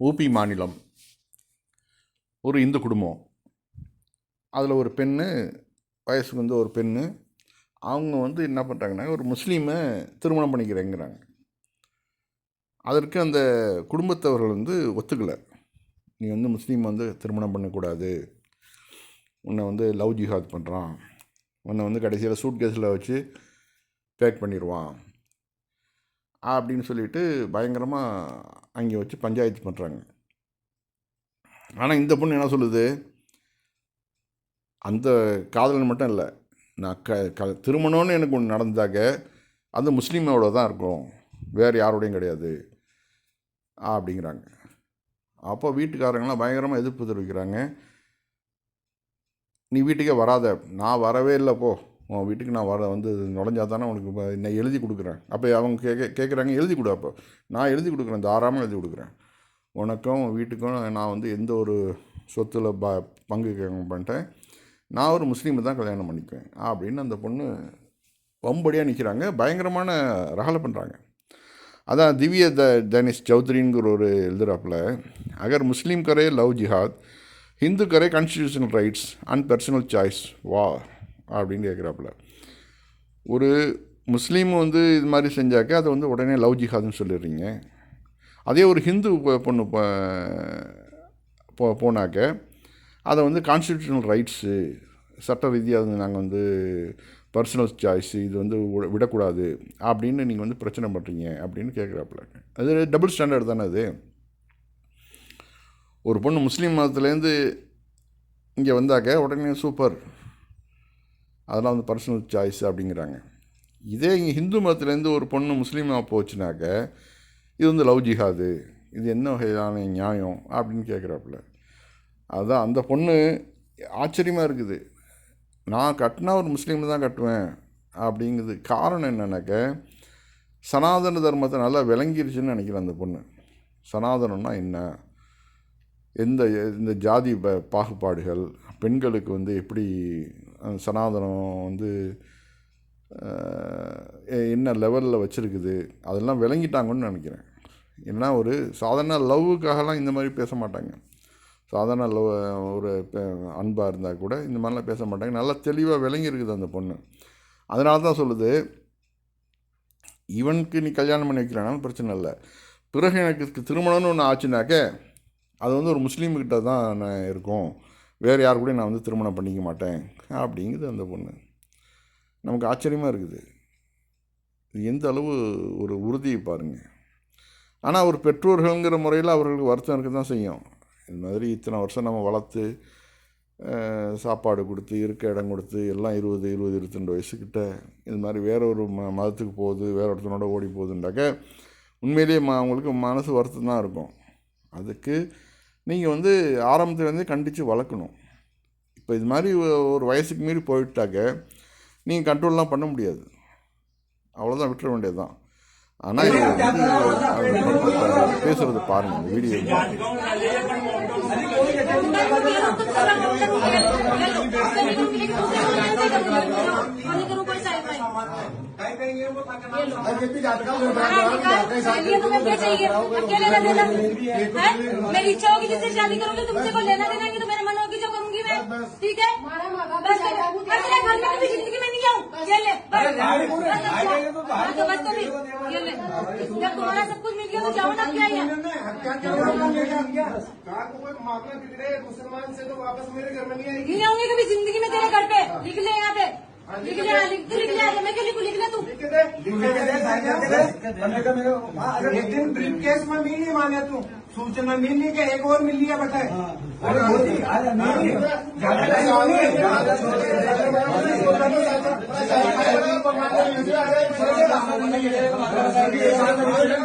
UP மாநிலம். ஒரு இந்து குடும்பம். அதில் ஒரு பெண்ணு வயசுக்கு வந்து ஒரு பெண்ணு. அவங்க வந்து என்ன பண்ணுறாங்கன்னா ஒரு முஸ்லீமை திருமணம் பண்ணிக்கிறேங்கிறாங்க. அதற்கு அந்த குடும்பத்தவர்கள் வந்து ஒத்துக்கலை. நீ வந்து முஸ்லீம் வந்து திருமணம் பண்ணக்கூடாது. உன்னை வந்து லவ் ஜிஹாத் பண்ணுறான் உன்னை வந்து கடைசியில் சூட் கேஸில் வச்சு பேக் பண்ணிடுவான் அப்படின்னு சொல்லிட்டு பயங்கரமாக அங்கே வச்சு பஞ்சாயத்து பண்ணுறாங்க ஆனால் இந்த பொண்ணு என்ன சொல்லுது? அந்த காதலன் மட்டும் இல்லை நான் க க திருமணம்னு எனக்கு ஒன்று நடந்தாக்க அது முஸ்லீமோட தான் இருக்கும் வேறு யாரோடையும் கிடையாது அப்படிங்கிறாங்க. அப்போ வீட்டுக்காரங்களாம் பயங்கரமாக எதிர்ப்பு தெரிவிக்கிறாங்க. நீ வீட்டுக்கே வராத நான் வரவே இல்லை போ. உன் வீட்டுக்கு நான் வர வந்து நுழைஞ்சா தானே உனக்கு இப்ப நான் எழுதி கொடுக்குறேன். அப்போ அவங்க கேட்க கேட்குறாங்க எழுதி கொடு அப்போ. நான் எழுதி கொடுக்குறேன் தாராளமாக எழுதி கொடுக்குறேன். உனக்கும் உன் வீட்டுக்கும் நான் வந்து எந்த ஒரு சொத்துல ப பங்கு பண்ணிட்டேன். நான் ஒரு முஸ்லீமை தான் கல்யாணம் பண்ணிக்குவேன் அப்படின்னு அந்த பொண்ணு வம்படியாக நிற்கிறாங்க பயங்கரமான ரகலை பண்ணுறாங்க அதான் திவ்ய த தனிஷ் சௌத்ரிங்கிற ஒரு எழுதுறாப்பில் அகர் முஸ்லீம் கரே love jihad Hindu Khare constitutional rights and personal choice வா அப்படின்னு கேட்குறாப்புல. ஒரு முஸ்லீம் வந்து இது மாதிரி செஞ்சாக்க அதை வந்து உடனே லவ் ஜிஹாதுன்னு சொல்லிடுறீங்க. அதே ஒரு ஹிந்து பொண்ணு ப- போ போனாக்க அதை வந்து கான்ஸ்டியூஷனல் ரைட்ஸு சட்ட ரீதியாக வந்து நாங்கள் வந்து பர்சனல் சாய்ஸ் இது வந்து விடக்கூடாது அப்படின்னு நீங்கள் வந்து பிரச்சனை பண்ணுறீங்க அப்படின்னு கேட்குறாப்புல. அது டபுள் ஸ்டாண்டர்ட் தானே அது. ஒரு பொண்ணு முஸ்லீம் மதத்துலேருந்து இங்கே வந்தாக்க உடனே சூப்பர் அதெல்லாம் வந்து பர்சனல் சாய்ஸ் அப்படிங்கிறாங்க. இதே இங்கே ஹிந்து மதத்துலேருந்து ஒரு பொண்ணு முஸ்லீமாக போச்சுனாக்க இது வந்து லவ் ஜிஹாது இது என்ன வகையான நியாயம் அப்படின்னு கேட்குறாப்புல. அதுதான் அந்த பொண்ணு ஆச்சரியமாக இருக்குது. நான் கட்டினா ஒரு முஸ்லீம் தான் கட்டுவேன் அப்படிங்கிறது காரணம் என்னன்னாக்க சனாதன தர்மத்தை நல்லா விளங்கிருச்சுன்னு நினைக்கிறேன் அந்த பொண்ணு. சனாதனம்னா என்ன? எந்த இந்த ஜாதி ப பாகுபாடுகள்? பெண்களுக்கு வந்து எப்படி சனாதனம் வந்து என்ன லெவலில் வச்சுருக்குது அதெல்லாம் விளங்கிட்டாங்கன்னு நினைக்கிறேன். ஏன்னா ஒரு சாதாரண லவ்வுக்காகலாம் இந்த மாதிரி பேச மாட்டாங்க. சாதாரண லவ் ஒரு அன்பாக இருந்தால் கூட இந்த மாதிரிலாம் பேச மாட்டாங்க. நல்லா தெளிவாக விளங்கியிருக்குது அந்த பொண்ணு. அதனால தான் சொல்லுது இவனுக்கு நீ கல்யாணம் பண்ணி வைக்கிறானாலும் பிரச்சனை இல்லை. பிறகு எனக்கு திருமணம்னு ஒன்று ஆச்சுனாக்க அது வந்து ஒரு முஸ்லீம்கிட்ட தான் நான் இருக்கும். வேறு யார் கூட நான் வந்து திருமணம் பண்ணிக்க மாட்டேன் அப்படிங்குது அந்த பொண்ணு. நமக்கு ஆச்சரியமாக இருக்குது. இது எந்த அளவு ஒரு உறுதியை பாருங்கள் ஆனால் ஒரு பெற்றோர்கள்ங்கிற முறையில் அவர்களுக்கு வருத்தம் இருக்க தான் செய்யும். இது மாதிரி இத்தனை வருஷம் நம்ம வளர்த்து சாப்பாடு கொடுத்து இருக்க இடம் கொடுத்து எல்லாம் இருபது இருபது இருபத்திரெண்டு வயசுக்கிட்ட இது மாதிரி வேற ஒரு ம மதத்துக்கு போகுது வேற ஒருத்தனோட ஓடி போகுதுண்டாக்க உண்மையிலேயே மா அவங்களுக்கு மனசு வருத்தம் தான் இருக்கும். அதுக்கு நீங்கள் வந்து ஆரம்பத்துலேருந்து கண்டித்து வளர்க்கணும். இப்போ இது மாதிரி ஒரு வயசுக்கு மீறி போயிட்டாக்க நீங்கள் கண்ட்ரோல்லாம் பண்ண முடியாது. அவ்வளோதான் விட்டுற வேண்டியது தான் ஆனால் இது வந்து பேசுகிறது பேசுகிறத பாருங்கள் வீடியோ. मेरी इच्छा होगी जिससे शादी करूँगी तुमसे को लेना देना कि तो मेरे मन होगी जो करूँगी मैं ठीक है बस बस घर में कभी ज़िंदगी में नहीं आऊँ ये ले बस तो बस तो ये ले जब तुम्हारा सब कुछ मिल गया तो जाओ ना क्या मामला बिगड़े मुसलमान से तो वापस मेरे घर में नहीं आएगी नहीं आऊँगी कभी ज़िंदगी में तेरे घर पे लिख ले यहाँ पे लिखले एक दिन ब्रीफ केस में मिल नहीं माने तू सूचना मिल नहीं क्या एक और मिल लिया बताए ज़्यादा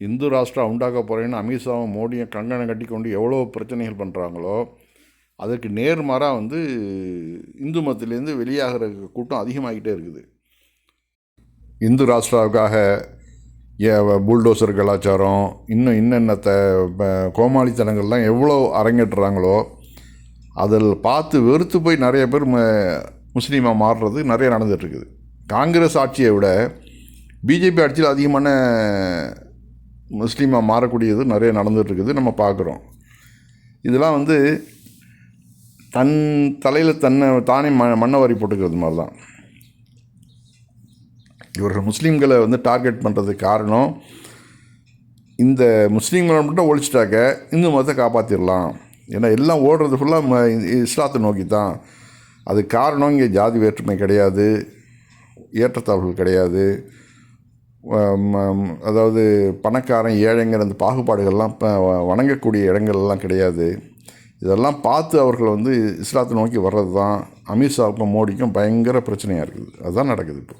இந்து ராஷ்டிரா உண்டாக்க போகிறேன்னு அமித்ஷாவும் மோடியும் கங்கணம் கட்டி கொண்டு எவ்வளோ பிரச்சனைகள் பண்ணுறாங்களோ அதற்கு நேர்மாறாக வந்து இந்து மதத்திலேருந்து வெளியாகிற கூட்டம் அதிகமாகிட்டே இருக்குது. இந்து ராஷ்டிராவுக்காக ஏ- புல்டோசர் கலாச்சாரம் இன்னும் இன்னென்னத்த த கோமாளித்தனங்கள்லாம் எவ்வளோ அரங்கேற்றுறாங்களோ அதில் பார்த்து வெறுத்து போய் நிறைய பேர் முஸ்லீமாக மாறுறது நிறைய நடந்துகிட்ருக்குது காங்கிரஸ் ஆட்சியை விட பிஜேபி ஆட்சியில் அதிகமான முஸ்லீமாக மாறக்கூடியது நிறைய நடந்துகிட்ருக்குது நம்ம பார்க்குறோம். இதெல்லாம் வந்து தன் தலையில் தன்னை தானே ம மண்ணை வாரி போட்டுக்கிறது மாதிரி தான். இவர்கள் முஸ்லீம்களை வந்து டார்கெட் பண்ணுறதுக்கு காரணம் இந்த முஸ்லீம்களை மட்டும் ஒழிச்சிட்டாக்க இந்து மதத்தை காப்பாற்றிடலாம் ஏன்னா எல்லாம் ஓடுறது ஃபுல்லாக இஸ்லாத்தை நோக்கி தான் அது காரணம் இங்கே ஜாதி வேற்றுமை கிடையாது ஏற்றத்தாழ்வுகள் கிடையாது. அதாவது பணக்காரன் ஏழைங்கிற அந்த பாகுபாடுகள்லாம் இப்போ வணங்கக்கூடிய இடங்கள்லாம் கிடையாது. இதெல்லாம் பார்த்து அவர்கள் வந்து இஸ்லாத்தை நோக்கி வர்றது தான் அமித்ஷாவுக்கும் மோடிக்கும் பயங்கர பிரச்சனையாக இருக்குது. அதுதான் நடக்குது இப்போ.